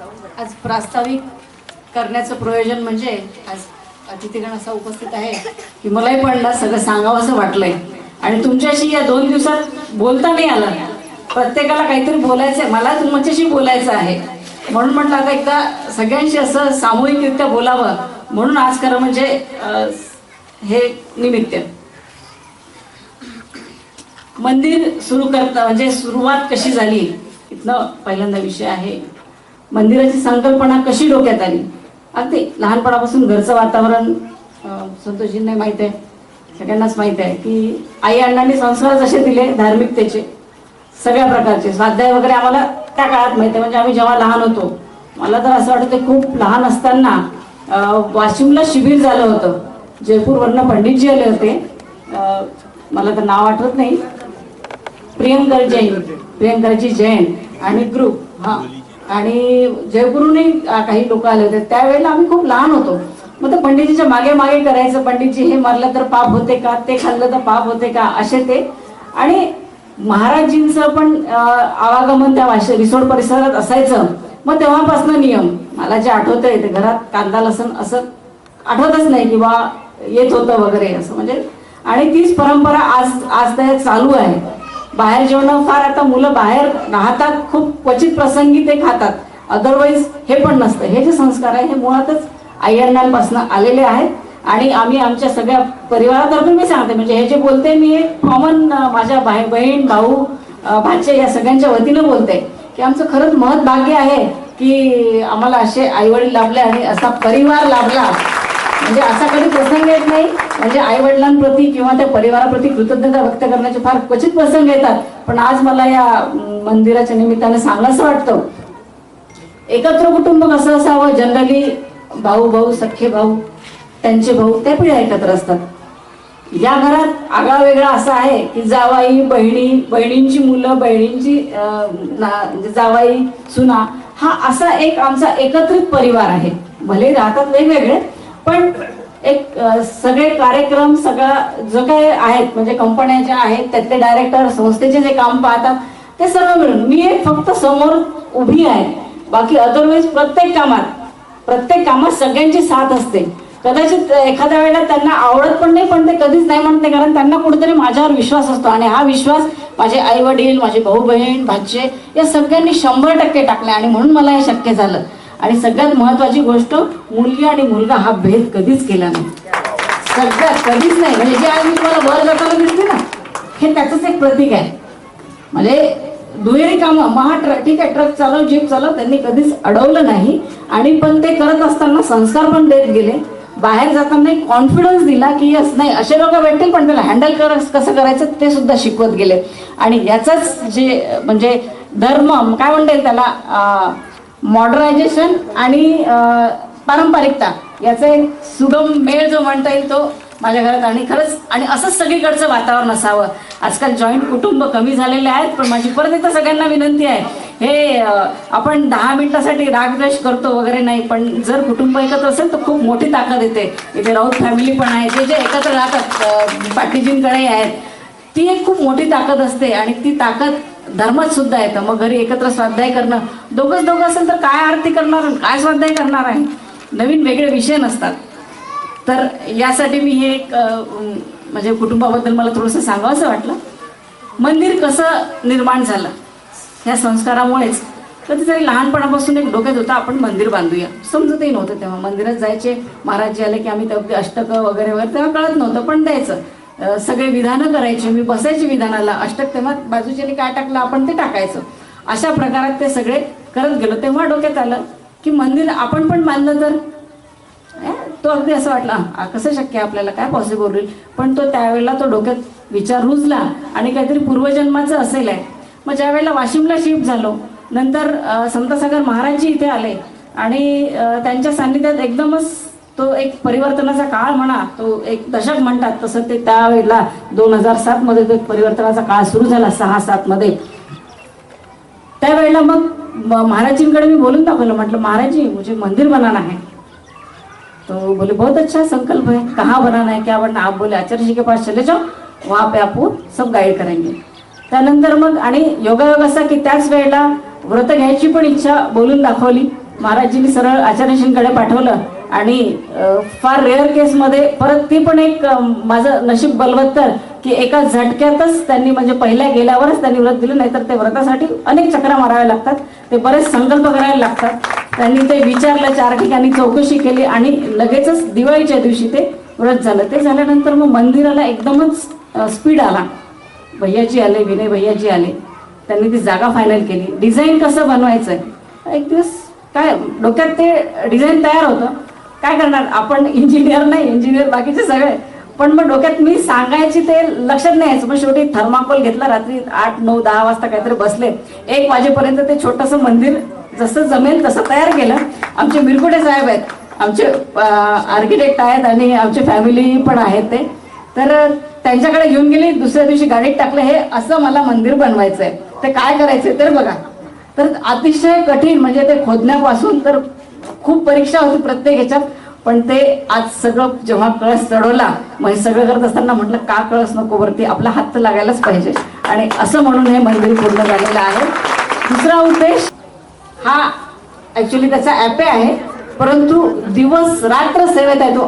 आज प्रास्ताविक करण्याचं प्रयोजन म्हणजे आज अतिथीगण असा उपस्थित आहे की मलाही पण ना सगळं सांगावं असं वाटलंय. आणि तुमच्याशी या दोन दिवसात बोलता नाही आलं. प्रत्येकाला काहीतरी बोलायचं आहे मला तुमच्याशी बोलायचं आहे. म्हणून म्हटलं आता एकदा सगळ्यांशी असं सामूहिकरित्या बोलावं. म्हणून आज खरं म्हणजे हे निमित्त. मंदिर सुरू करता म्हणजे सुरुवात कशी झाली? इथनं पहिल्यांदा विषय आहे. मंदिराची संकल्पना कशी डोक्यात आली? अगदी लहानपणापासून घरचं वातावरण अं, संतोषजींना माहीत आहे सगळ्यांनाच माहीत आहे की आई अण्णांनी संस्कार जसे दिले धार्मिकतेचे सगळ्या प्रकारचे. स्वाध्याय वगैरे आम्हाला त्या काळात माहिती आहे. म्हणजे आम्ही जेव्हा लहान होतो मला तर असं वाटतं खूप लहान असताना वाशिमला शिबिर झालं होतं. जयपूरवरनं पंडितजी आले होते. मला तर नाव आठवत नाही. प्रियंकर जैन प्रियंकरजी जैन आणि ग्रुप हां. आणि जयपूरहूनही काही लोक आले होते. त्यावेळेला आम्ही खूप लहान होतो. मग ते पंडितजीच्या मागे मागे करायचं. पंडितजी हे मारलं तर पाप होते का? ते खाल्लं तर पाप होते का? असे ते. आणि महाराजजींचं पण आवागमन त्या वाशी रिसोड परिसरात असायचं. मग तेव्हापासनं नियम. मला जे आठवतंय ते घरात कांदा लसण असं आठवतच नाही किंवा येत होतं वगैरे असं. म्हणजे आणि तीच परंपरा आज आज त्या चालू आहे. बाहेर जेवण फार आता मुलं बाहेर राहतात खूप क्वचित प्रसंगी ते खातात. अदरवाईज हे पण नसतं. हे जे संस्कार आहे हे मुळातच आईअण्णांपासून आलेले आहेत. आणि आम्ही आमच्या सगळ्या परिवारातर्फे मी सांगते. म्हणजे हे जे बोलते मी एक कॉमन माझ्या भाई बहीण भाऊ भाचे या सगळ्यांच्या वतीनं बोलते की आमचं खरंच महत् भाग्य आहे की आम्हाला असे आईवडील लाभले आणि असा परिवार लाभला. म्हणजे असा कधी प्रसंग येत नाही. म्हणजे आई वडिलांप्रती किंवा त्या परिवाराप्रती कृतज्ञता व्यक्त करण्याचे फार क्वचित प्रसंग येतात. पण आज मला या मंदिराच्या निमित्ताने सांगायचं वाटतं. एकत्र कुटुंब कसं असावं? जनरली भाऊ भाऊ सख्खे भाऊ त्यांचे भाऊ त्या पिढ्या एकत्र असतात. या घरात आगळा वेगळा असा आहे की जावाई बहिणी बहिणींची मुलं बहिणींची म्हणजे जावाई सुना हा असा एक आमचा एकत्रित परिवार आहे. भले राहतात वेगवेगळे पण एक सगळे कार्यक्रम सगळा जो काही आहेत म्हणजे कंपन्या ज्या आहेत त्यातले डायरेक्टर संस्थेचे जे काम पाहतात ते सर्व मिळून मी एक फक्त समोर उभी आहे. बाकी अदरवाईज प्रत्येक कामात प्रत्येक कामात सगळ्यांची साथ असते. कदाचित एखाद्या वेळेला त्यांना आवडत पण नाही पण ते कधीच नाही म्हणते कारण त्यांना कुठेतरी माझ्यावर विश्वास असतो. आणि हा विश्वास माझे आई वडील माझे भाऊ बहीण भाचे या सगळ्यांनी शंभर टक्के टाकले आणि म्हणून मला हे शक्य झालं. आणि सगळ्यात महत्वाची गोष्ट मुलगी आणि मुलगा हा भेद कधीच केला नाही. सगळ्यात कधीच नाही. म्हणजे जे आज मी तुम्हाला वर जाताना दिसते ना हे त्याचंच एक प्रतीक आहे. म्हणजे दुहेरी कामं महा ट्रक ठीक आहे ट्रक चालव जीप चालव त्यांनी कधीच अडवलं नाही. आणि पण ते करत असताना संस्कार पण देत गेले. बाहेर जाताना एक कॉन्फिडन्स दिला की यस नाही असे लोक भेटतील पण त्याला हँडल कर कसं करायचं ते सुद्धा शिकवत गेले. आणि याचाच जे म्हणजे धर्म काय म्हणता येईल त्याला मॉडर्नायझेशन आणि पारंपरिकता याचा एक सुगम मेळ जो म्हणता येईल तो माझ्या घरात आणि खरंच आणि असंच सगळीकडचं वातावरण असावं. आजकाल जॉईंट कुटुंब कमी झालेले आहेत पण माझी परत एकदा सगळ्यांना विनंती आहे हे आपण दहा मिनिटासाठी रागद्वेष करतो वगैरे नाही पण जर कुटुंब एकत्र असेल तर खूप मोठी ताकद येते. इथे राऊत फॅमिली पण आहे ते जे एकत्र राहतात पाटीजींकडे आहेत ती एक खूप मोठी ताकद असते आणि ती ताकद धर्मात सुद्धा येतं मग घरी एकत्र स्वाध्याय करणं. दोघंच दोघं असेल तर काय आरती करणार काय स्वाध्याय करणार आहे? नवीन वेगळे विषय नसतात. तर यासाठी मी हे एक म्हणजे कुटुंबाबद्दल मला थोडंसं सांगावंसं वाटलं. मंदिर कसं निर्माण झालं? ह्या संस्कारामुळेच. कधीतरी लहानपणापासून एक डोक्यात होतं आपण मंदिर बांधूया. समजतही नव्हतं तेव्हा. मंदिरात जायचे महाराज जे आले की आम्ही ते अष्टकं वगैरे वगैरे तेव्हा कळत नव्हतं पण द्यायचं. सगळे विधानं करायचे मी बसायची विधानाला. अष्टक तेव्हा बाजूच्याने काय टाकलं आपण ते टाकायचं. अशा प्रकारात ते सगळे करत गेलो. तेव्हा डोक्यात आलं की मंदिर आपण पण मानलं तर? तो अगदी असं वाटला कसं शक्य आपल्याला? काय पॉसिबल होईल? पण तो त्यावेळेला तो डोक्यात विचार रुजला आणि काहीतरी पूर्वजन्माचं असेल आहे. मग ज्या वेळेला वाशिमला शिफ्ट झालो नंतर अ, संतसागर महाराजजी इथे आले आणि त्यांच्या सान्निध्यात एकदमच तो एक परिवर्तनाचा काळ म्हणा तो एक दशक म्हणतात तसं ते त्यावेळेला दोन हजार सातमध्ये तो एक परिवर्तनाचा काळ सुरू झाला सहा सात मध्ये. त्यावेळेला मग महाराजींकडे मी बोलून दाखवलं म्हटलं महाराजी मुझे मंदिर बनाना है. तो बोले बहुत अच्छा संकल्प है कहाँ बनाना है क्या बनना आप बोले आचार्य जी के पास चले जाओ वहाँ पे आपको सब गाईड करेंगे. त्यानंतर मग आणि योगायोग असा की त्याच वेळेला व्रत घ्यायची पण इच्छा बोलून दाखवली. महाराजजींनी सरळ आचार्यजींकडे पाठवलं. आणि फार रेअर केसमध्ये परत ती पण एक माझं नशीब बलवत्तर की एका झटक्यातच त्यांनी म्हणजे पहिल्या गेल्यावरच त्यांनी व्रत दिलं नाहीतर ते व्रतासाठी अनेक चक्रा माराव्या लागतात. ते बरेच संकल्प करायला लागतात. त्यांनी ते विचारलं चार ठिकाणी चौकशी केली आणि लगेचच दिवाळीच्या दिवशी ते व्रत झालं. ते झाल्यानंतर मग मंदिराला एकदमच स्पीड आला. भैयाजी आले विनय भैयाजी आले. त्यांनी ती जागा फायनल केली. डिझाईन कसं बनवायचं आहे एक दिवस काय डोक्यात ते डिझाईन तयार होतं. काय करणार? आपण इंजिनियर नाही इंजिनियर बाकीचे सगळे. पण मग डोक्यात मी सांगायची ते लक्षात नाही यायचं. मग शेवटी थर्माकोल घेतला रात्री आठ नऊ दहा वाजता काहीतरी बसले. एक वाजेपर्यंत ते छोटंसं मंदिर जसं जमेल तसं तयार केलं. आमचे मिरकुटे साहेब आहेत. आमचे आर्किटेक्ट आहेत आणि आमची फॅमिली पण आहेत ते. तर त्यांच्याकडे घेऊन गेली. दुसऱ्या दिवशी गाडीत टाकलं. हे असं मला मंदिर बनवायचं आहे ते काय करायचं तर बघा. तर अतिशय कठीण म्हणजे ते खोदण्यापासून तर खूप परीक्षा होती प्रत्येक ह्याच्यात पण ते आज सगळं जेव्हा कळस चढवला मग हे सगळं करत असताना म्हटलं का कळस नको वरती आपला हात तर लागायलाच पाहिजे. आणि असं म्हणून हे मंदिर पूर्ण झालेलं आहे. दुसरा उद्देश हा ऍक्च्युली त्याचा ॲपे आहे परंतु दिवस रात्र सेवेत आहे तो.